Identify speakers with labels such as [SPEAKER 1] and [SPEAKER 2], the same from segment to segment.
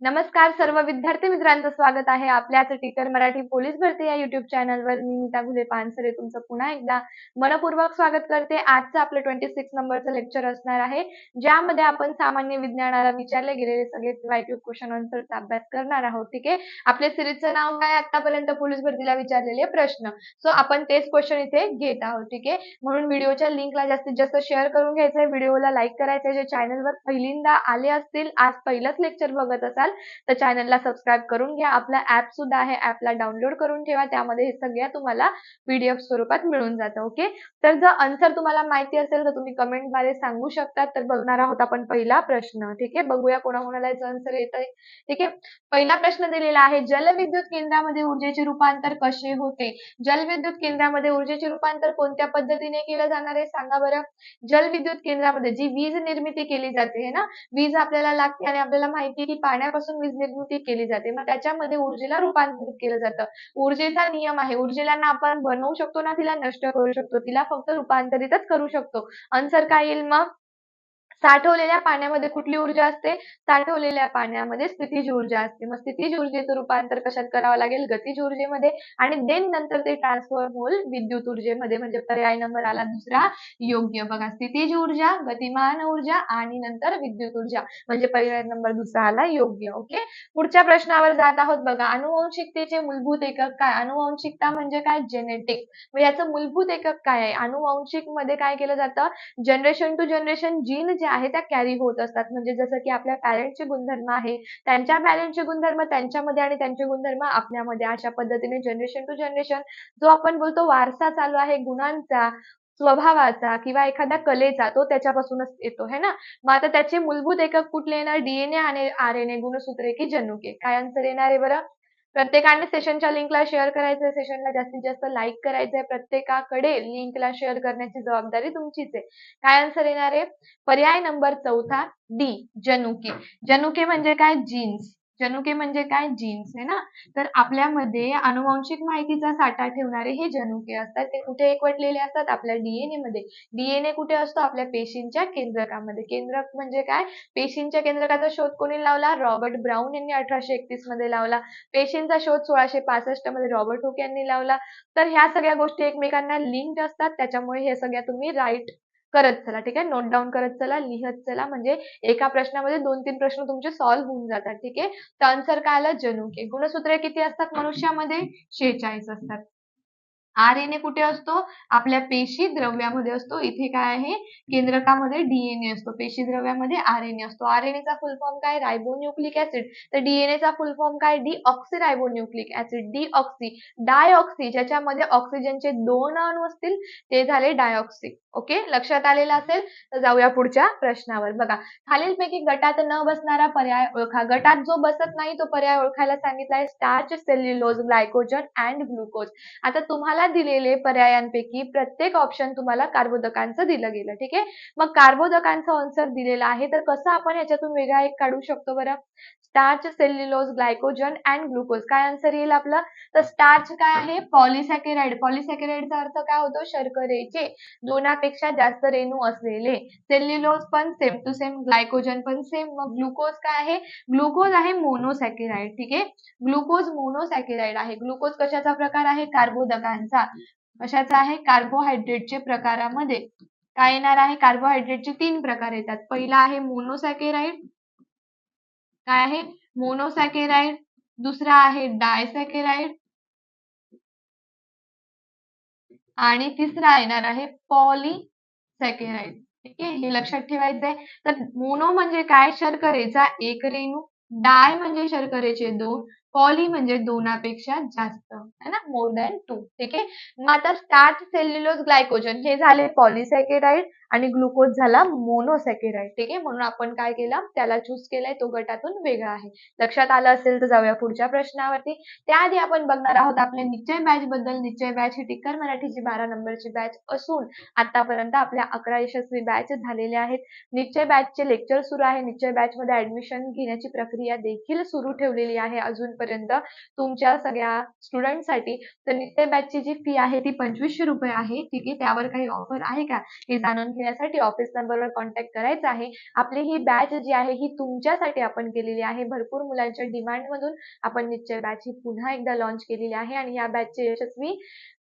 [SPEAKER 1] नमस्कार सर्व विद्यार्थी मित्रांचं स्वागत आहे आपल्याच टीचर मराठी पोलीस भरती या युट्यूब चॅनलवर मी नीता घुले पानसरे तुमचं पुन्हा एकदा मनपूर्वक स्वागत करते. आजचं आपलं ट्वेंटी सिक्स नंबरचं लेक्चर असणार आहे ज्यामध्ये आपण सामान्य विज्ञानाला विचारले गेलेले सगळे वायट्यूब क्वेश्चन आन्सरचा अभ्यास करणार आहोत ठीक आहे? आपल्या सिरीजचं नाव काय? आतापर्यंत पोलीस भरतीला विचारलेले प्रश्न. सो आपण तेच क्वेश्चन इथे घेत आहोत ठीक आहे? म्हणून व्हिडिओच्या लिंकला जास्तीत जास्त शेअर करून घ्यायचंय. व्हिडिओला लाईक करायचंय. जे चॅनलवर पहिल्यांदा आले असतील आज पहिलंच लेक्चर बघत असाल तर चॅनलला सबस्क्राईब करून घ्या. आपला ऍप सुद्धा आहे ऍपला डाउनलोड करून ठेवा. त्यामध्ये हे सगळ्या तुम्हाला पीडीएफ स्वरूपात मिळून जातं ओके तर जर आन्सर तुम्हाला माहिती असेल तर तुम्ही कमेंटद्वारे सांगू शकता तर बघणार आहोत आपण पहिला प्रश्न ठीक आहे? बघूया कोणाकोणाला याचं आन्सर येत आहे ठीक आहे? पहिला प्रश्न दिलेला आहे जलविद्युत केंद्रामध्ये ऊर्जेचे रूपांतर कसे होते? जलविद्युत केंद्रामध्ये ऊर्जेचे रूपांतर कोणत्या पद्धतीने केलं जाणार आहे? सांगा बरं. जलविद्युत केंद्रामध्ये जी वीज निर्मिती केली जाते ना? वीज आपल्याला लागते आणि आपल्याला माहिती की पाण्या पाण्यापासून वीज निर्मिती केली जाते. मग त्याच्यामध्ये ऊर्जेला रूपांतरित केलं जातं. ऊर्जेचा नियम आहे. ऊर्जेला ना आपण बनवू शकतो ना तिला नष्ट करू शकतो. तिला फक्त रूपांतरितच करू शकतो. आन्सर काय येईल मग? साठवलेल्या पाण्यामध्ये कुठली ऊर्जा असते? साठवलेल्या पाण्यामध्ये स्थितीज ऊर्जा असते. मग स्थितीज ऊर्जेचं रूपांतर कशात करावं लागेल? गतीज ऊर्जेमध्ये. आणि देन नंतर ते ट्रान्सफॉर्म होईल विद्युत ऊर्जेमध्ये म्हणजे पर्याय नंबर आला दुसरा योग्य. बघा स्थितीज ऊर्जा गतिमान ऊर्जा आणि नंतर विद्युत ऊर्जा म्हणजे पर्याय नंबर दुसरा आला योग्य. ओके? पुढच्या प्रश्नावर जात आहोत बघा. अनुवंशिकतेचे मूलभूत एकक काय? अनुवंशिकता म्हणजे काय? जेनेटिक मग याचं मूलभूत एकक काय आहे? अनुवंशिकमध्ये काय केलं जातं? जनरेशन टू जनरेशन जीन जे आहे त्या कॅरी होत असतात. म्हणजे जसं की आपल्या पॅरेंटचे गुणधर्म आहे त्यांच्या पॅरेंटचे गुणधर्म त्यांच्यामध्ये आणि त्यांचे गुणधर्म आपल्यामध्ये. अशा पद्धतीने जनरेशन टू जनरेशन जो आपण बोलतो वारसा चालू आहे गुणांचा स्वभावाचा किंवा एखाद्या कलेचा तो त्याच्यापासूनच येतो है ना? मग आता त्याचे मूलभूत एकक कुठले येणार? डीएनए आणि आर एन ए गुणसूत्रे की जनुके. काय आन्सर येणार आहे बरं प्रत्येकाने सेशनच्या लिंकला शेअर करायचंय सेशनला जास्तीत जास्त लाईक करायचंय प्रत्येकाकडे लिंकला शेअर करण्याची जबाबदारी तुमचीच आहे. काय आन्सर येणार आहे? पर्याय नंबर चौथा डी जनुके. जनुके म्हणजे काय? जीन्स जनुके म्हणजे काय? जीन्स आहे ना? तर आपल्यामध्ये अनुवांशिक माहितीचा साठा ठेवणारे हे जनुके असतात. ते कुठे एकवटलेले असतात? आपल्या डीएनए मध्ये. डीएनए कुठे असतो? आपल्या पेशींच्या केंद्रकामध्ये. केंद्रक म्हणजे काय? पेशींच्या केंद्रकाचा शोध कोणी लावला? रॉबर्ट ब्राऊन यांनी अठराशे एकतीसमध्ये लावला. पेशींचा शोध सोळाशे पासष्टमध्ये रॉबर्ट हुक यांनी लावला. तर ह्या सगळ्या गोष्टी एकमेकांना लिंक्ड असतात. त्याच्यामुळे हे सगळ्या तुम्ही राईट करत चला ठीक आहे? नोट डाऊन करत चला लिहत चला. म्हणजे एका प्रश्नामध्ये दोन तीन प्रश्न तुमचे सॉल्व्ह होऊन जातात ठीक आहे? तर आन्सर काय आलं? जनुके. गुणसूत्रे किती असतात मनुष्यामध्ये? शेहेचाळीस असतात. आरएनए कुठे असतो? आपल्या पेशी द्रव्यामध्ये असतो. इथे काय आहे? केंद्रकामध्ये डीएनए असतो. पेशी द्रव्यामध्ये आरएनए असतो. आर चा फुल फॉर्म काय? रायबोन्यूक्लिक ऍसिड तर डीएनए चा फुल फॉर्म काय? Deoxyribonucleic acid deoxy diauxie ज्याच्यामध्ये ऑक्सिजनचे दोन अणू असतील ते झाले डायऑक्सी ओके लक्षात आलेलं असेल? तर जाऊया पुढच्या प्रश्नावर. बघा खालीलपैकी गटात न बसणारा पर्याय ओळखा. गटात जो बसत नाही तो पर्याय ओळखायला सांगितलाय starch cellulose glycogen and glucose आता तुम्हाला दिलेले पर्यायांपैकी प्रत्येक ऑप्शन तुम्हाला कार्बोदकांचं दिलं गेलं ठीक आहे? मग कार्बोदकांचं आन्सर दिलेलं आहे तर कसं आपण याच्यातून वेगळा एक काढू शकतो बरं? Starch cellulose glycogen and glucose काय आन्सर येईल आपलं? तर स्टार्च काय आहे? पॉलिसॅकेराइड पॉलिसॅकेराइडचा अर्थ काय होतो? शर्करेचे. दोनापेक्षा जास्त रेणू असलेले. सेल्युलोज पण सेम टू सेम ग्लायकोजन पण सेम मग ग्लुकोज काय आहे? ग्लुकोज आहे मोनोसॅकेराइड ठीक आहे? ग्लुकोज मोनोसॅकेराइड आहे. ग्लुकोज कशाचा प्रकार आहे? कार्बोदकांचा कशाचा आहे? कार्बोहायड्रेटचे प्रकारामध्ये. काय येणार आहे? कार्बोहायड्रेटचे तीन प्रकार येतात. पहिला आहे मोनोसॅकेराइड काय आहे? मोनोसॅकेराइड दुसरा आहे डायसॅकेराइड आणि तिसरा येणार आहे पॉलीसॅकेराइड ठीक आहे? हे लक्षात ठेवायचं आहे तर मोनो म्हणजे काय? शर्करेचा एक रेणू. डाय म्हणजे शर्करेचे दोन. पॉली म्हणजे दोनापेक्षा जास्त है ना? मोर दॅन टू ठीक आहे? मग आता स्टार्च सेल्युलोज ग्लायकोजन हे झाले पॉलिसॅकेराइड आणि ग्लुकोज झाला मोनोसॅकेराइड ठीक आहे? म्हणून आपण काय केलं? त्याला चूज केलाय तो गटातून वेगळा आहे. लक्षात आलं असेल तर जाऊया पुढच्या प्रश्नावरती. त्याआधी आपण बघणार आहोत आपल्या निश्चय बॅच बद्दल. निश्चय बॅच ही टिक्कर मराठीची बारा नंबरची बॅच असून आतापर्यंत आपल्या अकरा यशस्वी बॅच झालेल्या आहेत. निश्चय बॅचचे लेक्चर सुरू आहे. निश्चय बॅच मध्ये ऍडमिशन घेण्याची प्रक्रिया देखील सुरू ठेवलेली आहे. अजून पर्यंत तुमच्या सगळ्या स्टुडंटसाठी तर नित्य बॅचची जी फी आहे ती पंचवीसशे रुपये आहे. ठीक आहे? त्यावर काही ऑफर आहे का? हे जाणून घेण्यासाठी ऑफिस नंबरवर कॉन्टॅक्ट करायचा आहे. आपली ही बॅच जी आहे ही तुमच्यासाठी आपण केलेली आहे. भरपूर मुलांच्या डिमांड मधून आपण निश्चय बॅच ही पुन्हा एकदा लॉन्च केलेली आहे. आणि या बॅचचे यशस्वी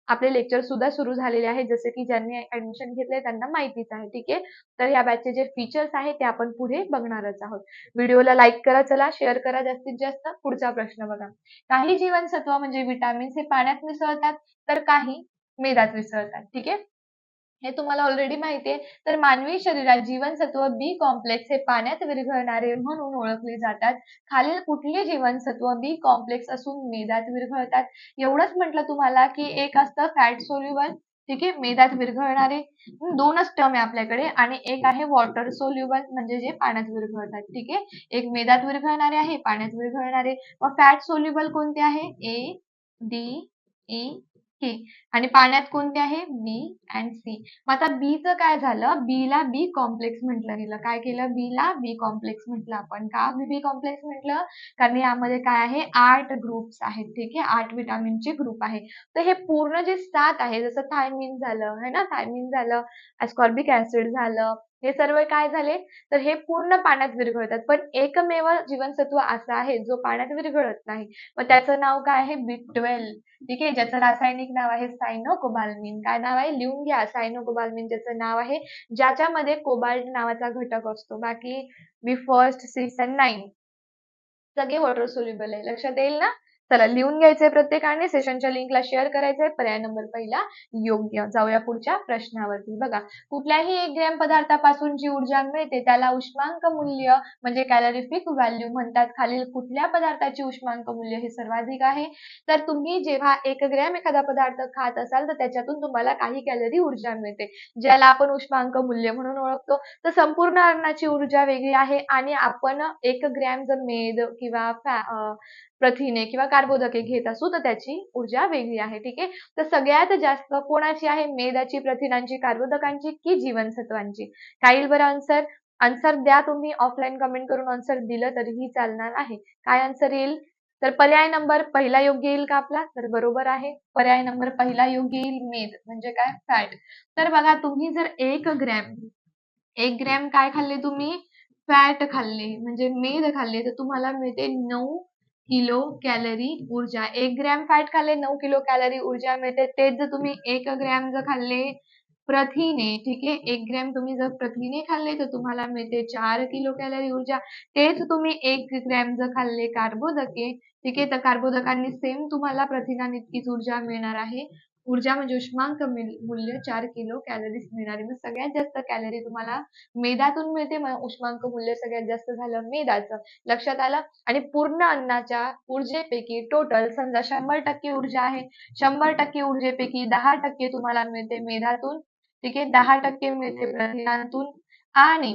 [SPEAKER 1] आपले लेक्चर सुद्धा सुरू झालेले आहेत. जसे की ज्यांनी ऍडमिशन घेतले त्यांना माहितीच आहे ठीक आहे? तर या बॅचचे जे फीचर्स आहेत ते आपण पुढे बघणारच आहोत. व्हिडिओला लाईक करा चला. शेअर करा जास्तीत जास्त. पुढचा प्रश्न बघा. काही जीवनसत्व म्हणजे विटामिन्स हे पाण्यात मिसळतात तर काही मेदात मिसळतात ठीक आहे? हे तुम्हाला ऑलरेडी माहिती आहे. तर मानवी शरीरात जीवनसत्व बी कॉम्प्लेक्स हे पाण्यात विरघळणारे म्हणून ओळखले जातात. खालील कुठले जीवनसत्व बी कॉम्प्लेक्स असून मेदात विरघळतात? एवढंच म्हटलं तुम्हाला की एक असतं फॅट सोल्युबल ठीक आहे? मेदात विरघळणारे. दोनच टर्म आहे आपल्याकडे आणि एक आहे वॉटर सोल्युबल म्हणजे जे पाण्यात विरघळतात ठीक आहे? एक मेदात विरघळणारे आहे पाण्यात विरघळणारे. मग फॅट सोल्युबल कोणते आहे? ए डी ई के आणि पाण्यात कोणते आहे? बी अँड सी मग आता बीचं काय झालं? बी ला बी कॉम्प्लेक्स म्हटलं गेलं. काय केलं? बी ला बी कॉम्प्लेक्स म्हटलं आपण. का बी कॉम्प्लेक्स म्हटलं? कारण यामध्ये काय आहे? आठ ग्रुप्स आहेत. ठीक आहे? आठ विटामिनचे ग्रुप आहे. तर हे पूर्ण जे सात आहे जसं थायमिन झालं है ना? थायमिन झालं अस्कॉर्बिक ऍसिड झालं हे सर्व काय झाले? तर हे पूर्ण पाण्यात विरघळतात. पण एकमेव जीवनसत्व असं आहे जो पाण्यात विरघळत नाही. मग त्याचं नाव काय आहे? बी ट्वेल्व ठीक आहे? ज्याचं रासायनिक नाव आहे सायनोकोबाल्मिन. काय नाव आहे? लिहून घ्या. सायनोकोबाल्मिन ज्याचं नाव आहे ज्याच्यामध्ये कोबाल्ट नावाचा घटक असतो. बाकी B first six and nine. सगळे वॉटर सोल्युबल आहे. लक्षात येईल ना? चला लिहून घ्यायचंय प्रत्येकाने सेशनच्या लिंकला शेअर करायचंय. पर्याय नंबर पहिला योग्य. जाऊया पुढच्या प्रश्नावरती. बघा कुठल्याही एक ग्रॅम पदार्थापासून जी ऊर्जा मिळते त्याला उष्मांक मूल्य म्हणजे कॅलरिफिक व्हॅल्यू म्हणतात. खालील कुठल्या पदार्थाची उष्मांक मूल्य हे सर्वाधिक आहे? तर तुम्ही जेव्हा एक ग्रॅम एखादा पदार्थ खात असाल तर त्याच्यातून तुम्हाला काही कॅलरी ऊर्जा मिळते ज्याला आपण उष्मांक मूल्य म्हणून ओळखतो. तर संपूर्ण अन्नाची ऊर्जा वेगळी आहे आणि आपण एक ग्रॅम जर मेद किंवा प्रथिने किंवा कार्बोदके घेत असू तर त्याची ऊर्जा वेगळी आहे. ठीक आहे? तर सगळ्यात जास्त कोणाची आहे? मेदाची प्रथिनांची कार्बोदकांची की जीवनसत्वांची? काही बरं आन्सर आन्सर द्या तुम्ही. ऑफलाईन कमेंट करून आन्सर दिलं तरीही चालणार आहे. काय आन्सर येईल? तर पर्याय नंबर पहिला योग्य येईल का आपला? तर बरोबर आहे. पर्याय नंबर पहिला योग्य येईल मेद म्हणजे काय? फॅट तर बघा तुम्ही जर एक ग्रॅम एक ग्रॅम काय खाल्ले तुम्ही? फॅट खाल्ले म्हणजे मेद खाल्ले तर तुम्हाला मिळते नऊ किलो कॅलरी ऊर्जा. एक ग्रॅम फॅट खाल्ले नऊ किलो कॅलरी ऊर्जा मिळते. तेच जर तुम्ही एक ग्रॅम जर खाल्ले प्रथिने ठीक आहे? एक ग्रॅम तुम्ही जर प्रथिने खाल्ले तर तुम्हाला मिळते चार किलो कॅलरी ऊर्जा. तेच तुम्ही एक ग्रॅम जर खाल्ले कार्बोदके ठीक आहे? तर कार्बोदकांनी सेम तुम्हाला प्रथिनांइतकीच ऊर्जा मिळणार आहे. ऊर्जा म्हणजे उष्मांक मूल्य चार किलो कॅलरीज मिळणारी. मग सगळ्यात जास्त कॅलरी तुम्हाला मेदातून मिळते. मग उष्मांक मूल्य सगळ्यात जास्त झालं मेदाचं. लक्षात आलं? आणि पूर्ण अन्नाच्या ऊर्जेपैकी टोटल समजा शंभर टक्के ऊर्जा आहे. शंभर टक्के ऊर्जेपैकी दहा टक्के तुम्हाला मिळते मेदातून. ठीक आहे? दहा टक्के मिळते प्रथिनांतून. आणि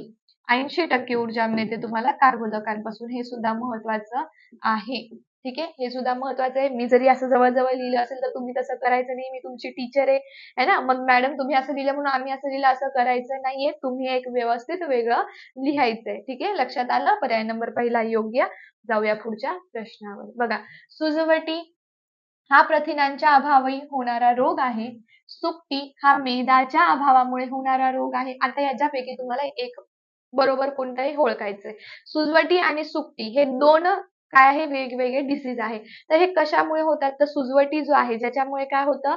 [SPEAKER 1] ऐंशी टक्के ऊर्जा मिळते तुम्हाला कार्बोदकांपासून. हे सुद्धा महत्वाचं आहे. ठीक आहे? हे सुद्धा महत्वाचं आहे. मी जरी असं जवळजवळ लिहिलं असेल तर तुम्ही तसं करायचं नाही. मी तुमची टीचर आहे. है ना? मग मॅडम तुम्ही असं लिहिलं म्हणून आम्ही असं लिहिलं असं करायचं नाहीये. तुम्ही एक व्यवस्थित वेगळं लिहायचंय. ठीक आहे? लक्षात आलं? पर्याय नंबर पहिला योग्य. जाऊया पुढच्या प्रश्नावर. बघा सुजवटी हा प्रथिनांच्या अभावी होणारा रोग आहे. सुक्ती हा मेदाच्या अभावामुळे होणारा रोग आहे. आता याच्यापैकी तुम्हाला एक बरोबर कोणताही ओळखायचंय. सुजवटी आणि सुकटी हे दोन काय आहे? वेगवेगळे डिसीज आहे. तर हे कशामुळे होतात? तर सुजवटी जो आहे ज्याच्यामुळे काय होतं?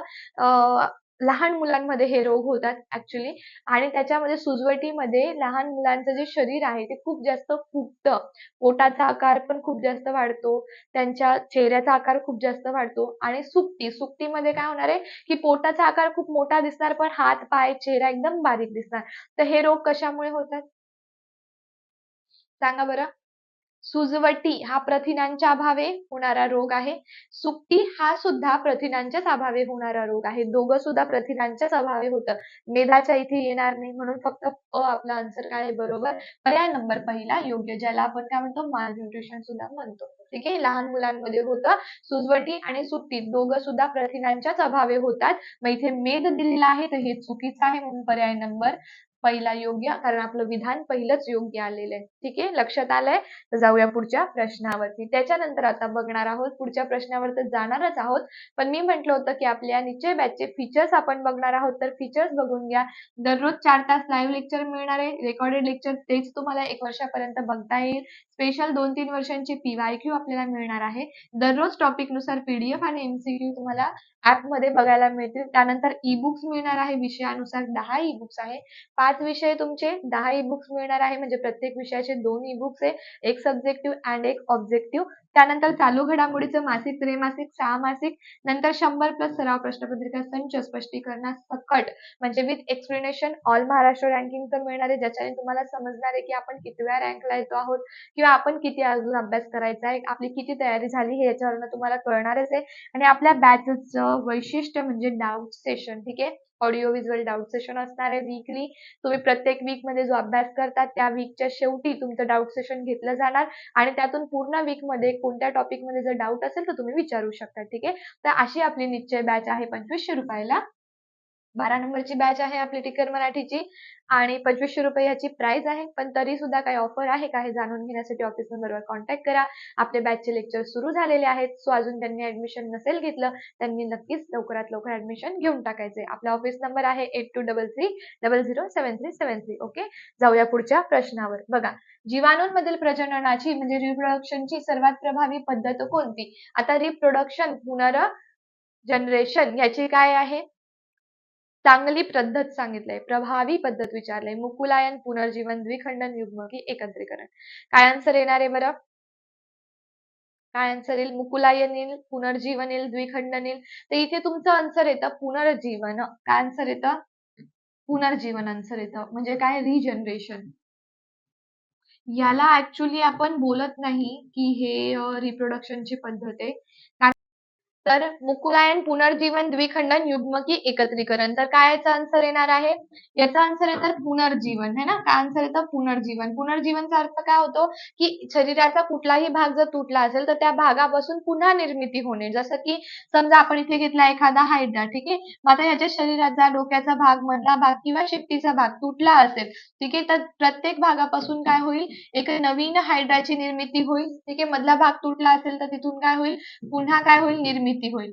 [SPEAKER 1] लहान मुलांमध्ये हे रोग होतात ऍक्च्युली आणि त्याच्यामध्ये सुजवटीमध्ये लहान मुलांचं जे शरीर आहे ते खूप जास्त फुगतं. पोटाचा आकार पण खूप जास्त वाढतो. त्यांच्या चेहऱ्याचा आकार खूप जास्त वाढतो. आणि सुकटी सुकटीमध्ये काय होणार आहे? की पोटाचा आकार खूप मोठा दिसणार पण हात पाय चेहरा एकदम बारीक दिसणार. तर हे रोग कशामुळे होतात? सांगा बरं. सुजवटी हा प्रथिनांच्या अभावे होणारा रोग आहे. सुकटी हा सुद्धा प्रथिनांच्याच अभावे होणारा रोग आहे. दोघं सुद्धा प्रथिनांच्याच अभावे होतं. मेधाच्या इथे येणार नाही म्हणून फक्त अ आपला आन्सर काय आहे? बरोबर? पर्याय नंबर पहिला योग्य ज्याला आपण काय म्हणतो? माल न्यूट्रिशन सुद्धा म्हणतो. ठीक आहे? लहान मुलांमध्ये होतं. सुजवटी आणि सुट्टी दोघं सुद्धा प्रथिनांच्याच अभावे होतात. मग इथे मेद दिलेला आहे तर हे चुकीचं आहे म्हणून पर्याय नंबर पहिला योग्य कारण आपलं विधान पहिलंच योग्य आलेलं आहे. ठीक आहे? लक्षात आलंय? तर जाऊया पुढच्या प्रश्नावरती. त्याच्यानंतर आता बघणार आहोत पुढच्या प्रश्नावर तर जाणारच आहोत. पण मी म्हटलं होतं की आपल्या निश्चय बॅचचे फीचर्स आपण बघणार आहोत. तर फीचर्स बघून घ्या. दररोज चार तास लाईव्ह लेक्चर मिळणार आहे. रेकॉर्डेड लेक्चर तेच तुम्हाला एक वर्षापर्यंत बघता येईल. स्पेशल दोन तीन वर्षांची पीवायक्यू आपल्याला मिळणार आहे. दररोज टॉपिकनुसार पीडीएफ आणि एमसीक्यू तुम्हाला ऍपमध्ये बघायला मिळतील. त्यानंतर ई बुक्स मिळणार आहे. विषयानुसार दहा ई बुक्स आहे. पाच विषय तुमचे दहा ई बुक्स मिळणार आहे. म्हणजे प्रत्येक विषयाचे दोन ई बुक्स आहे. एक सब्जेक्टिव्ह अँड एक ऑब्जेक्टिव्ह त्यानंतर चालू घडामोडीचं मासिक त्रैमासिक सहा मासिक नंतर शंभर प्लस सराव प्रश्नपत्रिका संच स्पष्टीकरणास सकट म्हणजे विथ एक्सप्लेनेशन ऑल महाराष्ट्र रँकिंगचं मिळणार आहे ज्याच्याने तुम्हाला समजणार आहे की आपण कितव्या रँकला येतो आहोत किंवा आपण किती अजून अभ्यास करायचा आहे आपली किती तयारी झाली हे याच्यावरनं तुम्हाला कळणारच आहे. आणि आपल्या बॅचचं वैशिष्ट्य म्हणजे डाऊट सेशन ठीक आहे? ऑडिओ व्हिज्युअल डाऊट सेशन असणार आहे वीकली तुम्ही प्रत्येक वीकमध्ये जो अभ्यास करता त्या वीकच्या शेवटी तुमचं डाऊट सेशन घेतलं जाणार. आणि त्यातून पूर्ण वीकमध्ये कोणत्या टॉपिकमध्ये जर डाऊट असेल तर तुम्ही विचारू शकता. ठीक आहे? तर अशी आपली निश्चय बॅच आहे पंचवीसशे रुपयाला बारा नंबरची बॅच आहे आपली टिकर मराठीची आणि पंचवीसशे रुपये याची प्राइस आहे. पण तरी सुद्धा काही ऑफर आहे का हे जाणून घेण्यासाठी ऑफिस नंबरवर कॉन्टॅक्ट करा. आपले बॅचचे लेक्चर सुरू झालेले आहेत. सो अजून त्यांनी ऍडमिशन नसेल घेतलं त्यांनी नक्कीच लवकरात लवकर ऍडमिशन घेऊन टाकायचे. आपला ऑफिस नंबर आहे eight two double three double zero seven three seven three okay जाऊया पुढच्या प्रश्नावर. बघा जीवाणूंमधील प्रजननाची म्हणजे रिप्रोडक्शनची सर्वात प्रभावी पद्धत कोणती? आता रिप्रोडक्शन पुनर जनरेशन याची काय आहे? चांगली पद्धत सांगितलंय प्रभावी पद्धत विचारलंय. मुकुलायन पुनर्जीवन द्विखंडन युग्मकी एकत्रीकरण. काय आन्सर येणार आहे बरं? काय आन्सर येईल? मुकुलायन येईल पुनर्जीवन येईल द्विखंडन येईल. तर इथे तुमचं आन्सर येतं पुनर्जीवन. काय आन्सर येतं? पुनर्जीवन आन्सर येतं. म्हणजे काय? रिजनरेशन याला ऍक्च्युली आपण बोलत नाही की हे रिप्रोडक्शनची पद्धत आहे. तर मुकुलायन पुनर्जीवन द्विखंडन युग्मकी एकत्रीकरण. तर काय याचा आन्सर येणार आहे? याचा आन्सर येतं पुनर्जीवन है ना? काय आन्सर येतं पुनर्जीवन. पुनर्जीवनचा अर्थ काय होतो की शरीराचा कुठलाही भाग जर तुटला असेल तर त्या भागापासून पुन्हा निर्मिती होणे. जसं की समजा आपण इथे घेतला एखादा हायड्रा ठीक आहे? मग आता याच्या शरीराचा डोक्याचा भाग मधला भाग किंवा शेपटीचा भाग तुटला असेल ठीक आहे? तर प्रत्येक भागापासून काय होईल? एक नवीन हायड्राची निर्मिती होईल ठीक आहे? मधला भाग तुटला असेल तर तिथून काय होईल? पुन्हा काय होईल? निर्मिती निर्मिती होईल.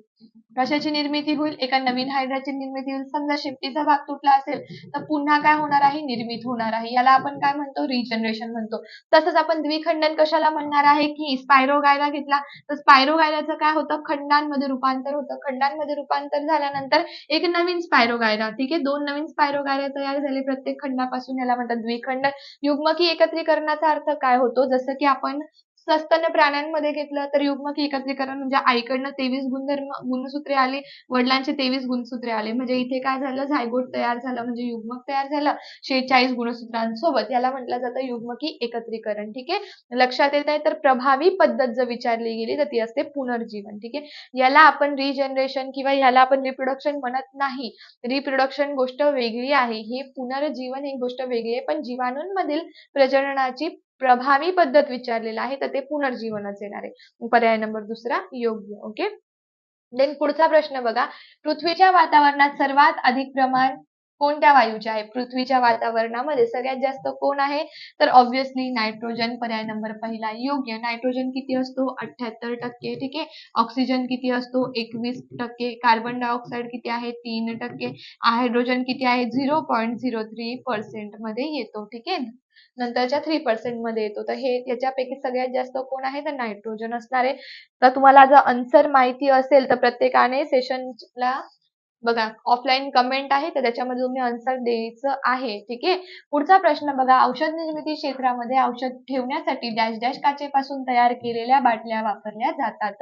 [SPEAKER 1] कशाची निर्मिती होईल? एका नवीन हायड्राची निर्मिती होईल. समजा शेपटीचा भाग तुटला असेल तर पुन्हा काय होणार आहे? निर्मित होणार आहे. याला आपण काय म्हणतो? रिजनरेशन म्हणतो. तसंच आपण द्विखंडन कशाला म्हणणार आहे? की स्पायरोगायरा घेतला. तर स्पायरोगायराचं काय होतं? खंडांमध्ये रूपांतर होतं. खंडांमध्ये रूपांतर झाल्यानंतर एक नवीन स्पायरोगायरा ठीक आहे? दोन नवीन स्पायरोगायला तयार झाले प्रत्येक खंडापासून. याला म्हणतात द्विखंडन. युग्मकी एकत्रीकरणाचा अर्थ काय होतो? जसं की आपण सस्तन प्राण्यांमध्ये घेतलं तर युग्मकी एकत्रीकरण म्हणजे आईकडनं तेवीस गुणधर्म गुणसूत्रे आली वडिलांचे तेवीस गुणसूत्रे आले. म्हणजे इथे काय झालं? झायगोट तयार झालं म्हणजे युग्मक तयार झालं. शेहेचाळीस गुणसूत्रांसोबत याला म्हटलं जातं युग्मकी एकत्रीकरण. ठीक आहे? लक्षात येत आहे? तर प्रभावी पद्धत जर विचारली गेली तर ती असते पुनर्जीवन. ठीक आहे? याला आपण रिजनरेशन किंवा याला आपण रिप्रोडक्शन म्हणत नाही. रिप्रोडक्शन गोष्ट वेगळी आहे. ही पुनर्जीवन ही गोष्ट वेगळी आहे. पण जीवाणूंमधील प्रजननाची प्रभावी पद्धत विचारलेला आहे तर ते पुनर्जीवनच येणार आहे. पर्याय नंबर दुसरा योग्य ओके देन पुढचा प्रश्न बघा. पृथ्वीच्या वातावरणात सर्वात अधिक प्रमाण कोणत्या वायूचे आहे? पृथ्वीच्या वातावरणामध्ये सगळ्यात जास्त कोण आहे? तर ऑब्व्हियसली नायट्रोजन पर्याय नंबर पहिला योग्य. नायट्रोजन किती असतो? अठ्याहत्तर टक्के ठीक आहे? ऑक्सिजन किती असतो? एकवीस टक्के. कार्बन डायऑक्साईड किती आहे? तीन टक्के. हायड्रोजन किती आहे? झिरो पॉईंट झिरो थ्री पर्सेंटमध्ये येतो ठीक आहे? नंतरच्या थ्री पर्सेंटमध्ये येतो. तर हे याच्यापैकी सगळ्यात जास्त कोण आहे? तर नायट्रोजन असणार आहे. तर तुम्हाला जर आन्सर माहिती असेल तर प्रत्येकाने सेशनला बघा ऑफलाईन कमेंट आहे तर त्याच्यामध्ये तुम्ही आन्सर द्यायचं आहे ठीक आहे? पुढचा प्रश्न बघा औषध निर्मिती क्षेत्रामध्ये औषध ठेवण्यासाठी डॅश डॅश काचेपासून तयार केलेल्या बाटल्या वापरल्या जातात.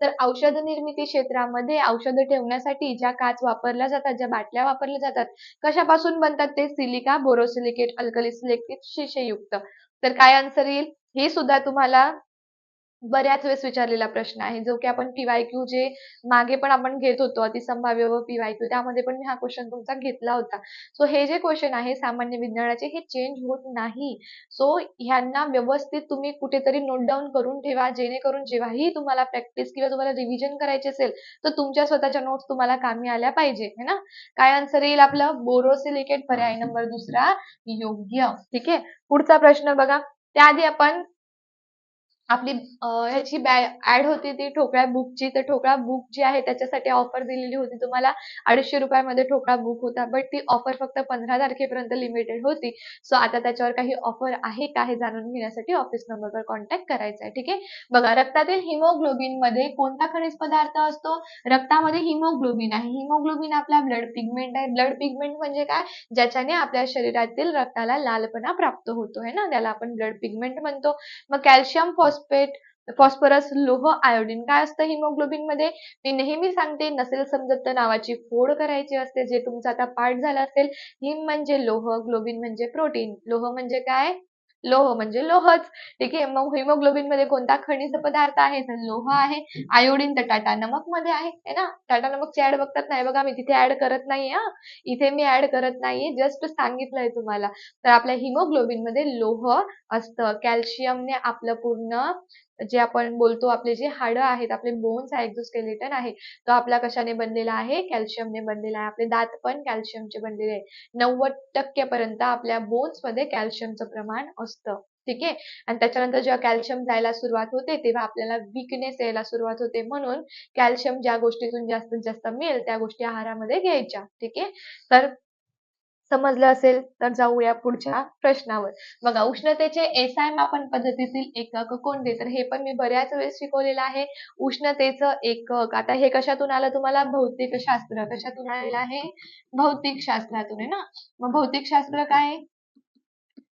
[SPEAKER 1] तर औषध निर्मिती क्षेत्रामध्ये औषध ठेवण्यासाठी ज्या काच वापरल्या जातात ज्या बाटल्या वापरल्या जातात कशापासून बनतात ते? सिलिका बोरोसिलिकेट अल्कली सिलिकेट शिशेयुक्त. तर काय आन्सर येईल? हे सुद्धा तुम्हाला बऱ्याच वेळेस विचारलेला प्रश्न आहे. जो की आपण पीवायक्यू जे मागे पण आपण घेत होतो अतिसंभाव्य व पीवायक्यू त्यामध्ये पण मी हा क्वेश्चन तुमचा घेतला होता. सो हे जे क्वेश्चन आहे सामान्य विज्ञानाचे हे चेंज होत नाही. सो ह्यांना व्यवस्थित तुम्ही कुठेतरी नोट डाऊन करून ठेवा. जेणेकरून जेव्हाही तुम्हाला प्रॅक्टिस किंवा तुम्हाला रिव्हिजन करायचे असेल तर तुमच्या स्वतःच्या नोट्स तुम्हाला कामी आल्या पाहिजे. है ना? काय आन्सर येईल आपलं? बोरोसिलिकेट पर्याय नंबर दुसरा योग्य. ठीक आहे? पुढचा प्रश्न बघा. त्याआधी आपण आपली ह्याची ऍड होती ती ठोकळा बुकची. तर ठोकळा बुक जी आहे त्याच्यासाठी ऑफर दिलेली होती. तुम्हाला अडीचशे रुपयामध्ये ठोकळा बुक होता. बट ती ऑफर फक्त पंधरा तारखेपर्यंत लिमिटेड होती. सो आता त्याच्यावर काही ऑफर आहे का हे जाणून घेण्यासाठी ऑफिस नंबरवर कॉन्टॅक्ट करायचा आहे. ठीक आहे? बघा रक्तातील हिमोग्लोबिनमध्ये कोणता खनिज पदार्थ असतो? रक्तामध्ये हिमोग्लोबिन आहे. हिमोग्लोबिन आपला ब्लड पिगमेंट आहे. ब्लड पिगमेंट म्हणजे काय? ज्याच्याने आपल्या शरीरातील रक्ताला लालपणा प्राप्त होतो है ना? त्याला आपण ब्लड पिगमेंट म्हणतो. मग कॅल्शियम फॉस्फेट फॉस्फरस लोह आयोडीन काय असतं? हिमोग्लोबिनमध्ये? मी नेहमी सांगते नसेल समजत तर नावाची फोड करायची असते जे तुमचा आता पाठ झाला असेल. हिम म्हणजे लोह ग्लोबिन म्हणजे प्रोटीन लोह म्हणजे काय? लोह म्हणजे लोहच. ठीक आहे? मग हिमोग्लोबिनमध्ये कोणता खनिज पदार्थ आहे? तर लोह आहे. आयोडीन तर टाटा नमकमध्ये आहे. ना? टाटा नमकची ऍड बघतात नाही बघा मी तिथे ऍड करत नाहीये हा. इथे मी ऍड करत नाहीये. जस्ट सांगितलंय तुम्हाला. तर आपल्या हिमोग्लोबिनमध्ये लोह असतं. कॅल्शियमने आपलं पूर्ण जे आपण बोलतो आपले जे हाडं आहेत आपले बोन्स आहे एक्झोस्केलेटन आहे तो आपला कशाने बनलेला आहे? कॅल्शियमने बनलेला आहे. आपले दात पण कॅल्शियमचे बनलेले आहे नव्वद टक्क्यापर्यंत आपल्या बोन्समध्ये कॅल्शियमचं प्रमाण असतं. ठीक आहे? आणि त्याच्यानंतर जेव्हा कॅल्शियम जायला सुरुवात होते तेव्हा आपल्याला विकनेस यायला सुरुवात होते. म्हणून कॅल्शियम ज्या गोष्टीतून जास्तीत जास्त मिळेल त्या गोष्टी आहारामध्ये घ्यायच्या. ठीक आहे? तर समजलं असेल तर जाऊया पुढच्या प्रश्नावर. बघा उष्णतेचे एसआय मापन पद्धतीतील एकक कोणते तर हे पण मी बऱ्याच वेळेस शिकवलेलं आहे. उष्णतेचं एकक. आता हे कशातून आलं तुम्हाला? भौतिक शास्त्र. कशातून आलेलं आहे. भौतिक शास्त्रातून आहे ना? मग भौतिक शास्त्र काय?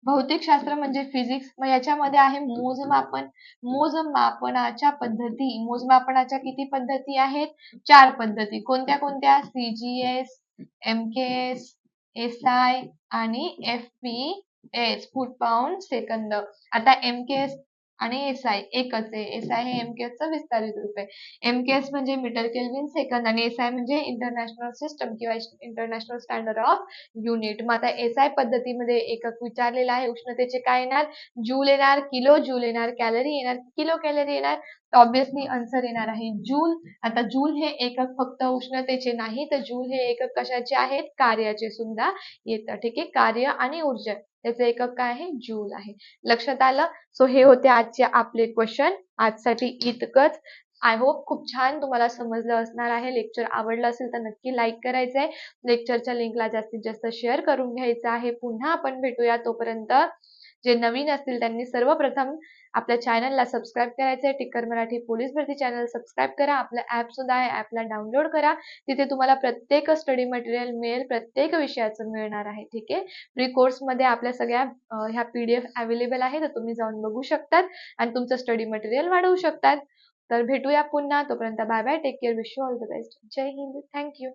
[SPEAKER 1] भौतिक शास्त्र म्हणजे फिजिक्स मग याच्यामध्ये आहे मोजमापन. मोजमापनाच्या पद्धती. मोजमापनाच्या किती पद्धती आहेत? चार पद्धती. कोणत्या कोणत्या? सीजीएस एमकेएस एस आय आणि F P S foot pound second आता एम के एस आणि एस आय एकच आहे. एस आय हे एम के च विस्तारित रूप आहे. एम के एस म्हणजे मीटर केल्विन सेकंद आणि एस आय म्हणजे इंटरनॅशनल सिस्टम किंवा इंटरनॅशनल स्टँडर्ड ऑफ युनिट मग आता एस आय पद्धतीमध्ये एकक विचारलेला आहे. उष्णतेचे काय येणार? जूल येणार किलो जूल येणार कॅलरी येणार किलो कॅलरी येणार. ऑब्विसली आन्सर येणार आहे जूल आता जूल हे एकक फक्त उष्णतेचे नाही तर जूल हे एकक कशाचे आहेत? कार्याचे सुद्धा येतं. ठीक आहे? कार्य आणि ऊर्जा. त्याचं एकक काय आहे? जूल आहे. लक्षात आलं? सो हे होते आजचे आपले क्वेश्चन आजसाठी इतकंच. आय होप खूप छान तुम्हाला समजलं असणार आहे. लेक्चर आवडलं असेल तर नक्की लाईक करायचं आहे लेक्चरच्या लिंकला जास्तीत जास्त शेअर करून घ्यायचं आहे. पुन्हा आपण भेटूया तोपर्यंत. जे नवीन असतील त्यांनी सर्वप्रथम आपल्या चॅनलला सबस्क्राईब करायचं आहे टिकर मराठी पोलीस भरती चॅनल सबस्क्राईब करा. आपलं ऍप सुद्धा आहे. ऍपला डाउनलोड करा. तिथे तुम्हाला प्रत्येक स्टडी मटेरियल मिळेल. प्रत्येक विषयाचं मिळणार आहे. ठीक आहे? फ्री कोर्समध्ये आपल्या सगळ्या ह्या पी डी एफ अवेलेबल आहे तर तुम्ही जाऊन बघू शकतात. आणि तुमचं स्टडी मटेरियल वाढवू शकतात. तर भेटूया पुन्हा. तोपर्यंत bye bye take care wish you all the best Jai Hind. Thank you